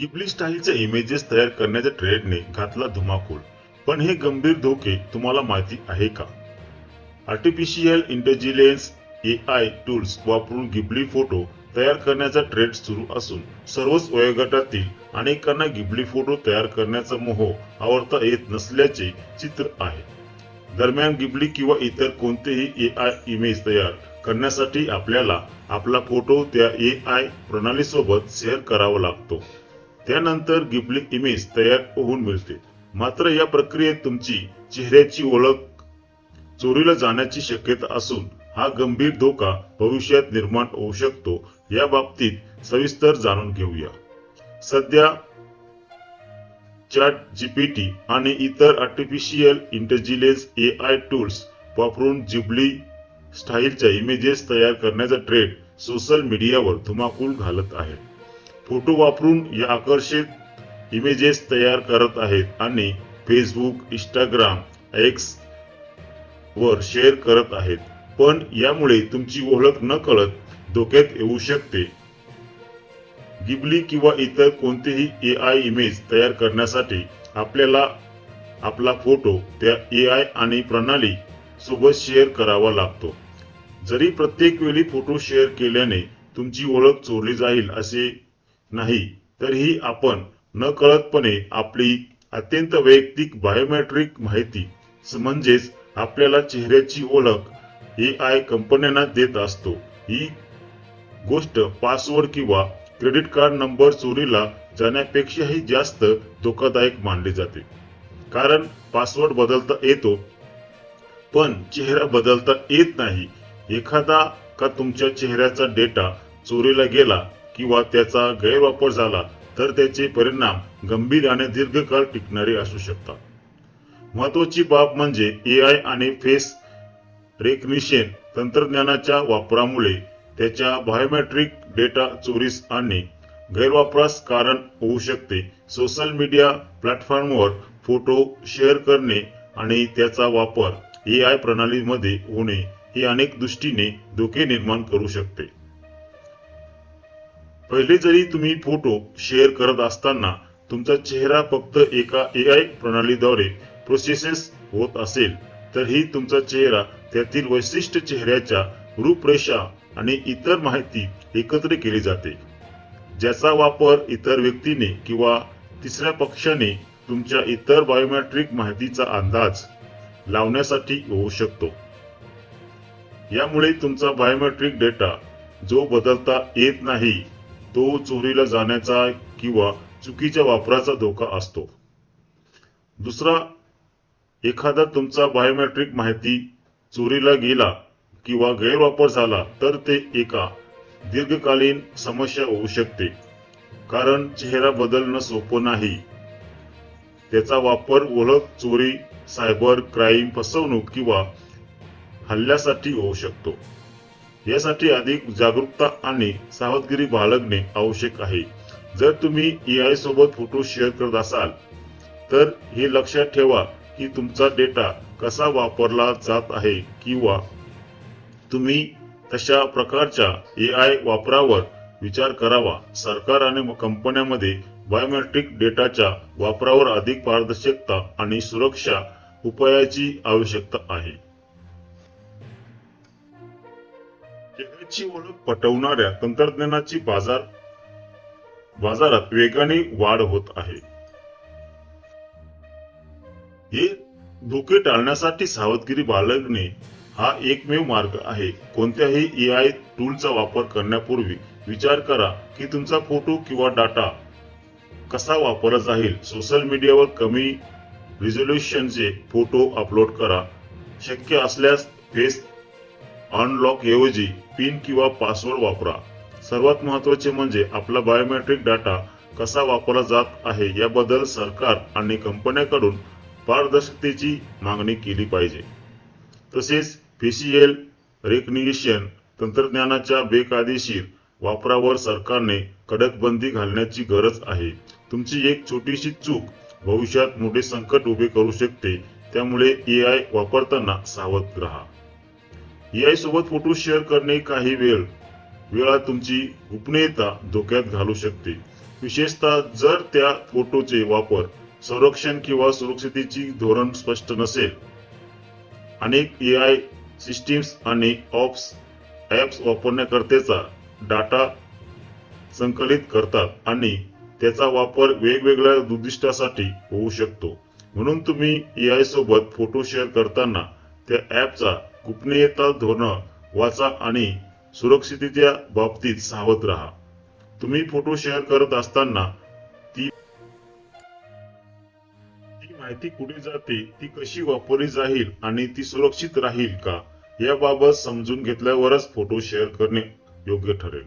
Ghibli स्टाईलच्या images तयार करण्याच्या ट्रेडने घातला धुमाकूळ. पण हे गंभीर धोके तुम्हाला माहिती आहे का? Artificial intelligence A I tools वापरून गिबली फोटो तयार करण्याचा ट्रेड सुरू असून सर्वच वयोगटातील अनेकांना गिबली फोटो तयार करण्याचा मोह आवडता येत नसल्याचे चित्र आहे. दरम्यान गिबली किंवा इतर कोणतेही ए आय इमेज तयार करण्यासाठी आपल्याला आपला फोटो त्या ए आय प्रणालीसोबत शेअर करावा लागतो. त्यानंतर गिबली इमेज तयार होऊन मिळते. मात्र या प्रक्रियेत तुमची चेहऱ्याची ओळख चोरीला जाण्याची शक्यता असून हा गंभीर धोका भविष्यात निर्माण होऊ शकतो. या बाबतीत सविस्तर जाणून घेऊया. सध्या चॅट जीपीटी आणि इतर artificial intelligence A I tools वापरून जिबली स्टाईलच्या इमेजेस तयार करण्याचा ट्रेंड सोशल मीडियावर धुमाकूळ घालत आहे. फोटो वापरून या आकर्षित इमेजेस तयार करत आहेत आणि फेसबुक इंस्टाग्राम एक्स वर शेअर करत आहेत. पण यामुळे तुमची ओळख न कळत धोक्यात येऊ शकते. गिबली किंवा इतर कोणतेही ए आय इमेज तयार करण्यासाठी आपल्याला आपला फोटो त्या ए आय आणि प्रणाली सोबत शेअर करावा लागतो. जरी प्रत्येक वेळी फोटो शेअर केल्याने तुमची ओळख चोरली जाईल असे नाही तरीही आपण नकळतपणे आपली अत्यंत वैयक्तिक बायोमेट्रिक माहिती म्हणजेच आपल्याला चेहऱ्याची ओळख ए आय कंपन्यांना देत असतो. ही गोष्ट पासवर्ड किंवा क्रेडिट कार्ड नंबर चोरीला जाण्यापेक्षाही जास्त धोकादायक मानली जाते. कारण पासवर्ड बदलता येतो पण चेहरा बदलता येत नाही. एखादा का तुमच्या चेहऱ्याचा डेटा चोरीला गेला किंवा त्याचा गैरवापर झाला तर त्याचे परिणाम गंभीर आणि दीर्घकाळ टिकणारे असू शकतात. महत्वाची बाब म्हणजे ए आय आणि फेस रेकग्निशन तंत्रज्ञानाच्या वापरामुळे त्याच्या बायोमेट्रिक डेटा चोरीस आणि गैरवापरास कारण होऊ शकते. सोशल मीडिया प्लॅटफॉर्मवर फोटो शेअर करणे आणि त्याचा वापर ए आय प्रणालीमध्ये होणे हे अनेक दृष्टीने धोके निर्माण करू शकते. पहिले जरी तुम्ही फोटो शेअर करत असताना तुमचा चेहरा फक्त एका ए आय प्रणालीद्वारे प्रोसेसेस होत असेल तरीही तुमचा चेहरा त्यातील वैशिष्ट्य चेहऱ्याच्या रूपरेषा आणि इतर माहिती एकत्र केली जाते. ज्याचा वापर इतर व्यक्तीने किंवा तिसऱ्या पक्षाने तुमच्या इतर बायोमॅट्रिक माहितीचा अंदाज लावण्यासाठी होऊ शकतो. यामुळे तुमचा बायोमॅट्रिक डेटा जो बदलता येत नाही तो चोरीला जाण्याचा किंवा चुकीच्या वापराचा धोका असतो. दुसरा एखादा तुमचा बायोमेट्रिक माहिती चोरीला गेला किंवा गैरवापर झाला तर ते एका दीर्घकालीन समस्या होऊ शकते. कारण चेहरा बदलणं सोपं नाही. त्याचा वापर ओळख चोरी सायबर क्राईम फसवणूक किंवा हल्ल्यासाठी होऊ शकतो. यासाठी अधिक जागरूकता आणि सावधगिरी बाळगणे आवश्यक आहे. जर तुम्ही ए सोबत फोटो शेअर करत असाल तर हे लक्षात ठेवा की तुमचा डेटा कसा वापरला जात आहे किंवा तुम्ही तशा प्रकारच्या ए आय वापरावर विचार करावा. सरकार आणि कंपन्यांमध्ये बायोमेट्रिक डेटाच्या वापरावर अधिक पारदर्शकता आणि सुरक्षा उपायाची आवश्यकता आहे. जगाची ओळख पटवणाऱ्या तंत्रज्ञानाची बाजार बाजारात वेगाने वाढ होत आहे. हे धोके टाळण्यासाठी सावधगिरी बाळगणे हा एकमेव मार्ग आहे. कोणत्याही ए आय टूलचा वापर करण्यापूर्वी विचार करा की तुमचा फोटो किंवा डाटा कसा वापरला जाईल. सोशल मीडियावर कमी रिझोल्युशनचे फोटो अपलोड करा. शक्य असल्यास फेस अनलॉक ऐवजी पिन किंवा पासवर्ड वापरा. सर्वात महत्त्वाचे म्हणजे आपला बायोमेट्रिक डाटा कसा वापरला जात आहे याबद्दल सरकार आणि कंपन्यांकडून पारदर्शकतेची मागणी केली पाहिजे. तसेच फेशियल रेकग्निशन तंत्रज्ञानाच्या बेकायदेशीर वापरावर सरकारने कडक बंदी घालण्याची गरज आहे. तुमची एक छोटीशी चूक भविष्यात मोठे संकट उभे करू शकते. त्यामुळे ए आय वापरताना सावध राहा. ए सोबत फोटो शेअर करणे काही वेळ वेळा तुमची गोपनीयता धोक्यात घालू शकते. विशेषतः जर त्या फोटोचे वापर संरक्षण किंवा सुरक्षितेची धोरण स्पष्ट नसेल. अनेक ए आय सिस्टीम्स आणि ऑप्स ॲप्स वापरण्याकरतेचा डाटा संकलित करतात आणि त्याचा वापर वेगवेगळ्या उद्दिष्टासाठी होऊ शकतो. म्हणून तुम्ही एआय सोबत फोटो शेअर करताना त्या ॲपचा गोपनीयता धोरण वाचा आणि सुरक्षिततेच्या बाबतीत सावध राहा. तुम्ही फोटो शेअर करत असताना ती ती माहिती कुठे जाते ती कशी वापरली जाईल आणि ती सुरक्षित राहील का याबाबत समजून घेतल्यावरच फोटो शेअर करणे योग्य ठरेल.